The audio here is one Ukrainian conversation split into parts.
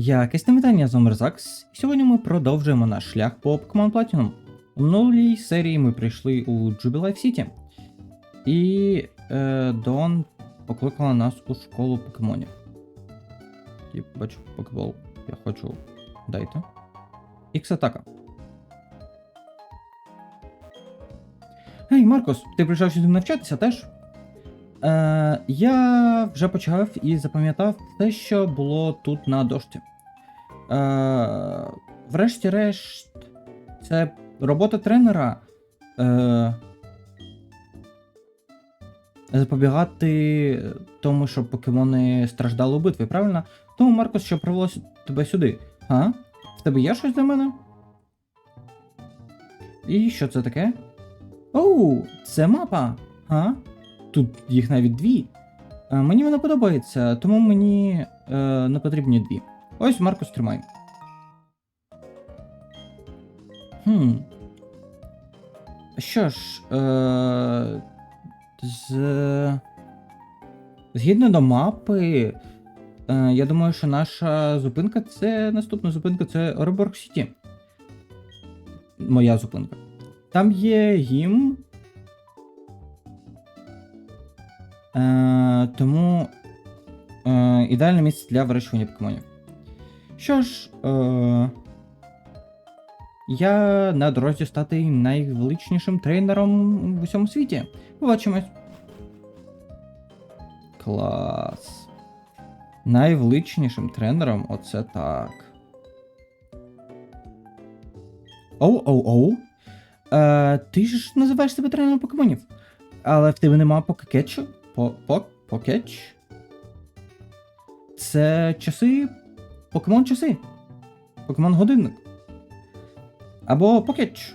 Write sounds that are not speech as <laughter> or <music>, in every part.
Якісне вітання з вами Закс. І сьогодні ми продовжуємо наш шлях по Pokemon Platinum. У минулій серії ми прийшли у Jubilife City. І е, Дон покликала нас у школу покемонів. І бачу покебол. Я хочу. Дайте. Ікс-атака. Гей, Маркос, ти прийшов сюди навчатися теж? Е, я вже почав і запам'ятав те, що було тут на дошці. Е, врешті-решт, це робота тренера. Е, запобігати тому, щоб покемони страждали у битві, правильно? Тому, Маркос, що привело тебе сюди. А? В тебе є щось для мене? І що це таке? Оу, це мапа. А? Тут їх навіть дві. Е, Мені вона подобається, тому мені е, не потрібні дві. Ось Маркус тримай. Хм. Що ж, е, з... згідно до мапи, е, я думаю, що наша зупинка це наступна зупинка це Роборг Сіті. Моя зупинка. Там є гімн. Е, тому е, ідеальне місце для вирощування покемонів. Що ж, е, я на дорозі стати найвеличнішим тренером в усьому світі. Побачимось. Клас. Найвеличнішим тренером оце так. Оу-оу-оу. Е, ти ж називаєш себе тренером покемонів. Але в тебе нема покетчу? По, по, покетч? Це часи. Покемон часи. Покемон годинник. Або покетч.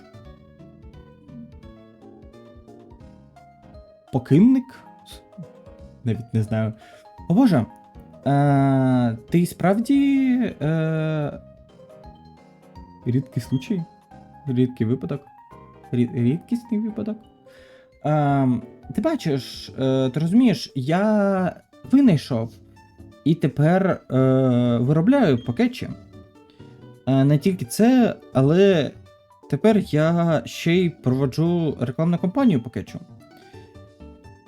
Покинник? Навіть не знаю. О боже. Е, ти справді. Е, рідкий случай? Рідкий випадок? Рід, рідкісний випадок? Ем, ти бачиш, е, ти розумієш, я винайшов і тепер е, виробляю покетчі. Е, не тільки це, але тепер я ще й проводжу рекламну кампанію покетчу.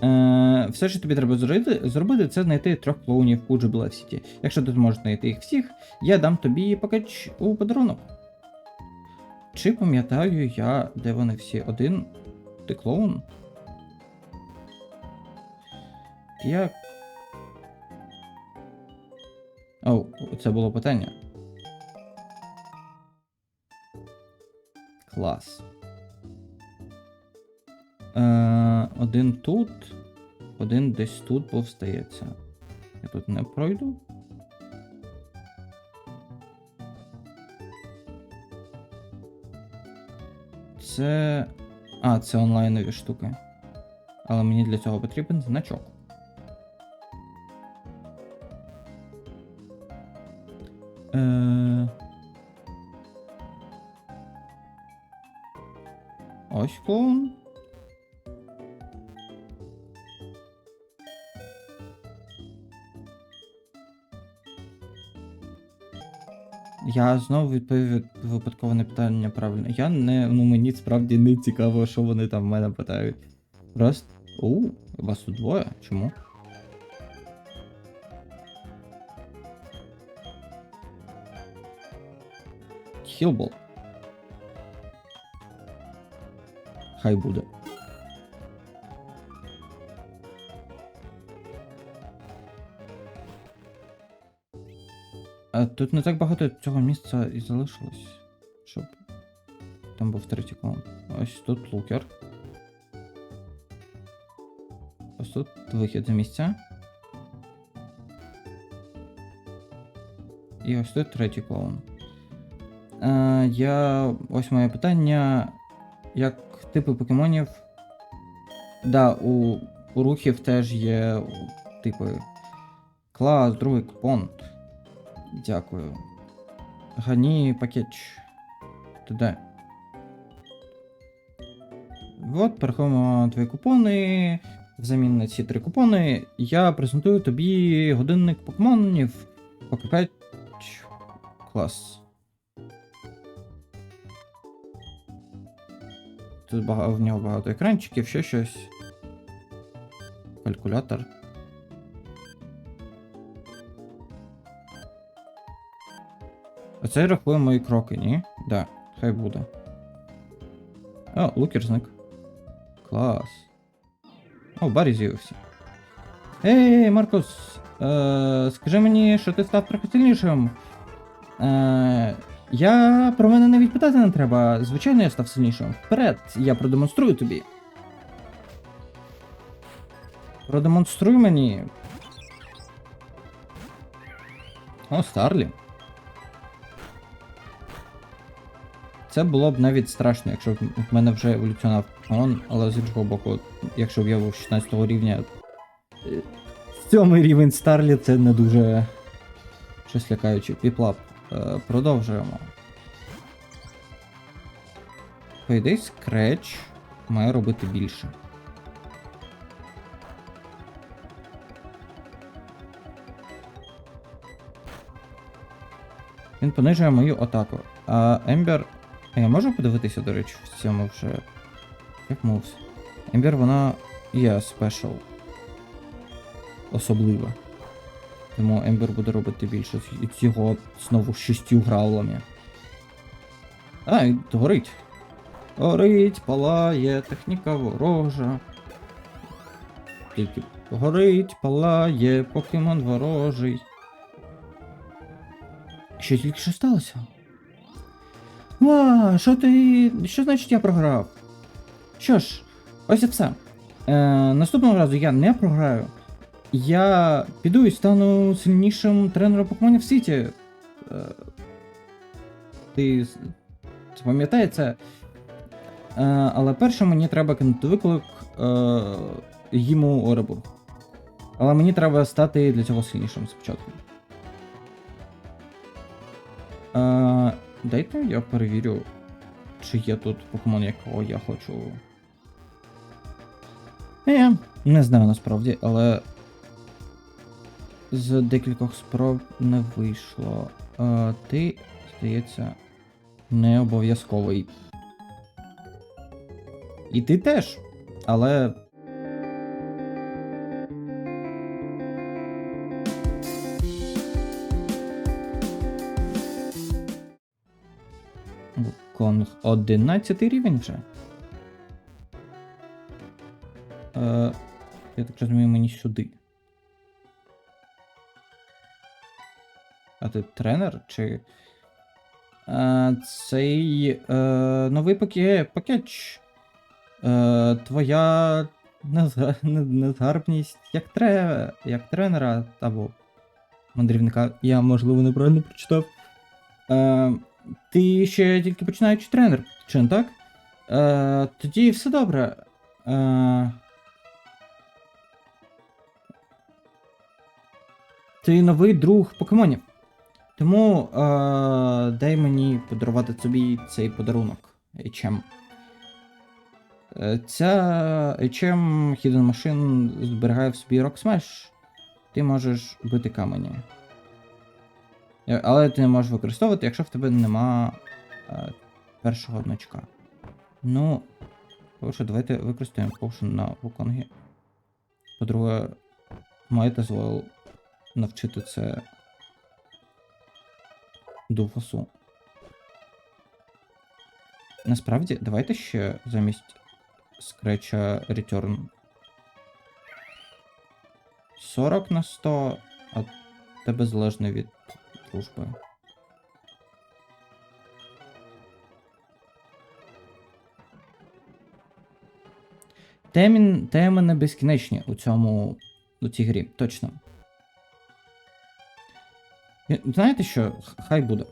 Е, все, що тобі треба зробити, зробити, це знайти трьох клоунів у Jubilee City. Якщо ти зможеш знайти їх всіх, я дам тобі покетч у подарунок. Чи пам'ятаю я, де вони всі? Один? Ти клоун? Як. О, це було питання. Клас. Е, один тут, один десь тут був, здається. Я тут не пройду. Це. А, це онлайнові штуки. Але мені для цього потрібен значок. Е... Ось клоун. Я знову відповів від- випадково на питання правильно. Я не. Ну мені справді не цікаво, що вони там в мене питають. Просто. У, вас тут двоє? Чому? Хілбол. Хай буде. А тут не так багато цього місця і залишилось, щоб там був третій клон. Ось тут лукер. Ось тут вихід з місця. І ось тут третій клоун. Е, я. Ось моє питання. Як типи покемонів. Да, у, у рухів теж є типи. Клас, другий понт. Дякую. Гані пакетч. Ти де? От, переходимо твої купони. Взамін на ці три купони я презентую тобі годинник покемонів. Покупеч. Клас. Тут бага... в нього багато екранчиків, ще щось. Калькулятор. Оце рахує мої кроки, ні? Да, хай буде. О, лукер зник. Клас. О, Барі з'явився. Ей, Маркус, е, скажи мені, що ти став трохи сильнішим. Е, я про мене навіть питати не треба. Звичайно, я став сильнішим. Вперед, я продемонструю тобі. Продемонструй мені. О, Старлі. Це було б навіть страшно, якщо б в мене вже еволюціонав Покемон, але з іншого боку, якщо б я був 16 рівня. е, Сьомий рівень Старлі це не дуже щось лякаюче. Піплап. Е, продовжуємо. По ідеї, скреч має робити більше. Він понижує мою атаку. А Ембер. А я можу подивитися, до речі, в цьому вже. Як мовс. Ембер, вона є спешл. Особлива. Тому Ембер буде робити більше цього знову шістю граулами. А, горить. Горить, палає, техніка ворожа. Тільки горить, палає, покемон ворожий. Що тільки що сталося? Ва, що ти. Що значить я програв? Що ж, ось і все. Е, наступного разу я не програю. Я піду і стану сильнішим тренером покемонів в світі. Е, ти це. Е, але перше мені треба кинути виклик е, Гіму Оребург. Але мені треба стати для цього сильнішим спочатку. Е, дайте я перевірю, чи є тут покемон, якого я хочу. Я не знаю насправді, але з декількох спроб не вийшло. Е, ти, здається, не обов'язковий. І ти теж. Але. Конг 11 рівень вже. Е, я так розумію, мені сюди. А ти тренер? Чи. Е, цей е, новий паке, пакетч. Е, твоя незгарбність як, тре, як тренера або мандрівника. Я, можливо, неправильно прочитав. Е, ти ще тільки починаючий тренер, чи не так? Е, тоді все добре. Е, ти новий друг покемонів. Тому е, дай мені подарувати собі цей подарунок HM. Ця HM Hidden Machine зберігає в собі Rock Smash. Ти можеш бити камені. Е, Але ти не можеш використовувати, якщо в тебе нема е, першого значка. Ну, по-перше, давайте використаємо поушен на Вуконгі. По-друге, має дозвол навчити це Дуфусу. Насправді, давайте ще замість скреча Return 40 на 100, а тебе залежно від дружби. Теми не безкінечні у цьому у цій грі, точно. Знаєте що? Хай буде.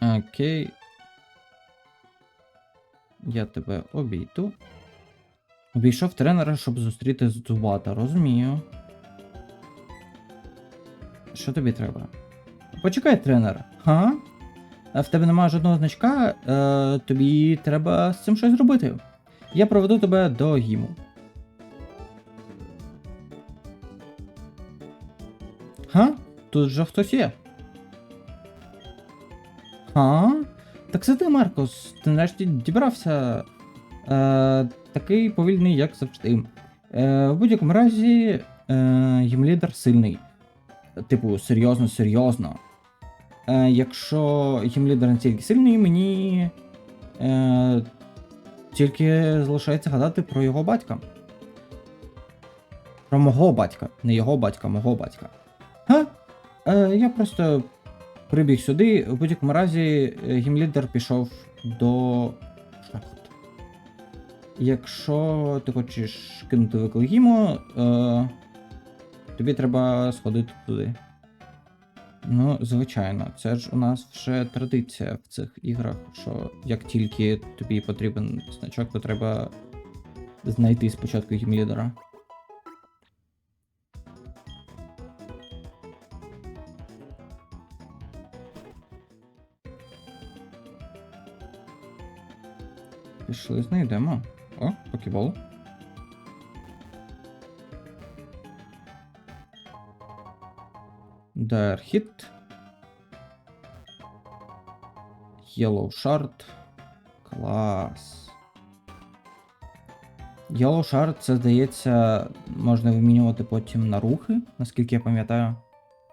Окей. Я тебе обійду. Обійшов тренера, щоб зустріти Зубата, розумію. Що тобі треба? Почекай, тренер. Га? в тебе немає жодного значка, е, тобі треба з цим щось зробити. Я проведу тебе до гіму. Га? Тут же хтось є. А? Так це ти, Маркус, ти нарешті дібрався. Е, такий повільний, як завжди. Е, в будь-якому разі, е, їмлідер сильний. Типу, серйозно, серйозно. Е, якщо їмлідер настільки сильний, мені е, тільки залишається гадати про його батька. Про мого батька. Не його батька, мого батька. Га? Е, я просто прибіг сюди. В будь-якому разі е, гімлідер пішов до шахт. Якщо ти хочеш кинути виклик гіму, е, тобі треба сходити туди. Ну, звичайно, це ж у нас вже традиція в цих іграх, що як тільки тобі потрібен значок, то треба знайти спочатку гімлідера. Пішли, знайдемо. О, покебол. Dire Hit. Yellow Shard. Клас. Yellow Shard, це здається, можна вимінювати потім на рухи, наскільки я пам'ятаю.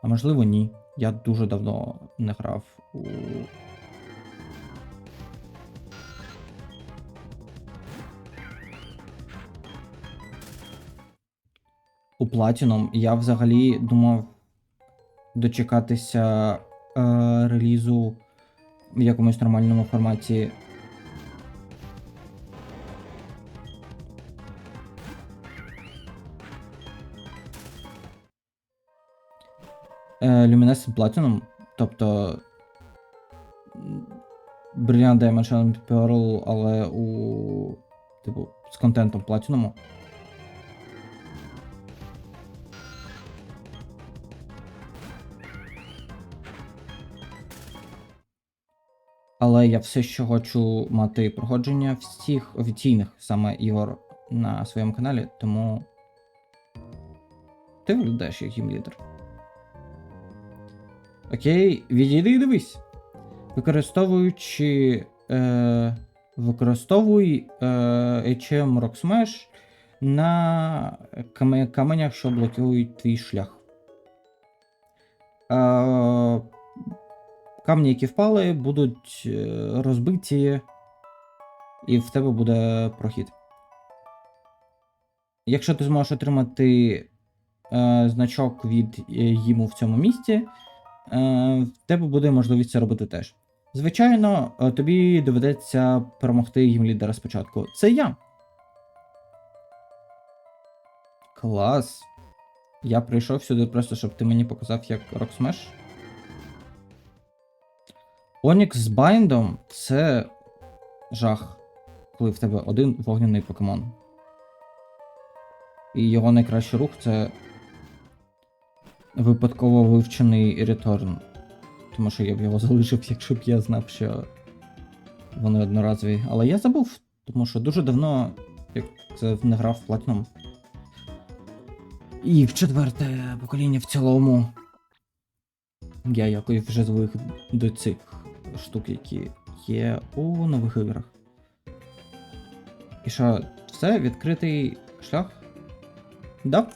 А можливо, ні. Я дуже давно не грав у. У Platinum. Я взагалі думав дочекатися е, релізу в якомусь нормальному форматі. Е, Luminescent Platinum, тобто Brilliant Diamond Pearl, але у. Типу, з контентом Platinum. Але я все ще хочу мати проходження всіх офіційних саме ігор на своєму каналі, тому ти виглядаєш як гімлідер. Окей, відійди і дивись. Використовуючи. Е, використовуй е, HM Rock Smash на каме- каменях, що блокують твій шлях. Е, камні, які впали, будуть е, розбиті, і в тебе буде прохід. Якщо ти зможеш отримати е, значок від е, їму в цьому місці, е, в тебе буде можливість це робити теж. Звичайно, е, тобі доведеться перемогти їм лідера спочатку. Це я. Клас. Я прийшов сюди просто, щоб ти мені показав, як Smash. Онікс з байндом це жах, коли в тебе один вогняний покемон. І його найкращий рух це випадково вивчений реторн. Тому що я б його <laughs> залишив, якщо б я знав, що вони одноразові. Але я забув, тому що дуже давно як це не грав в Platinum. І в четверте покоління в цілому. Я якось вже звик до цих штук, які є у нових іграх. І що, все, відкритий шлях? Да.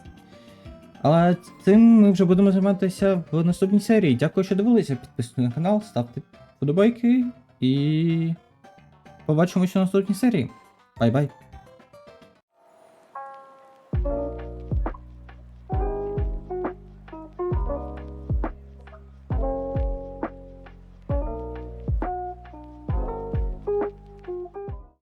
Але цим ми вже будемо займатися в наступній серії. Дякую, що дивилися. Підписуйтесь на канал, ставте вподобайки і побачимося в наступній серії. Бай-бай!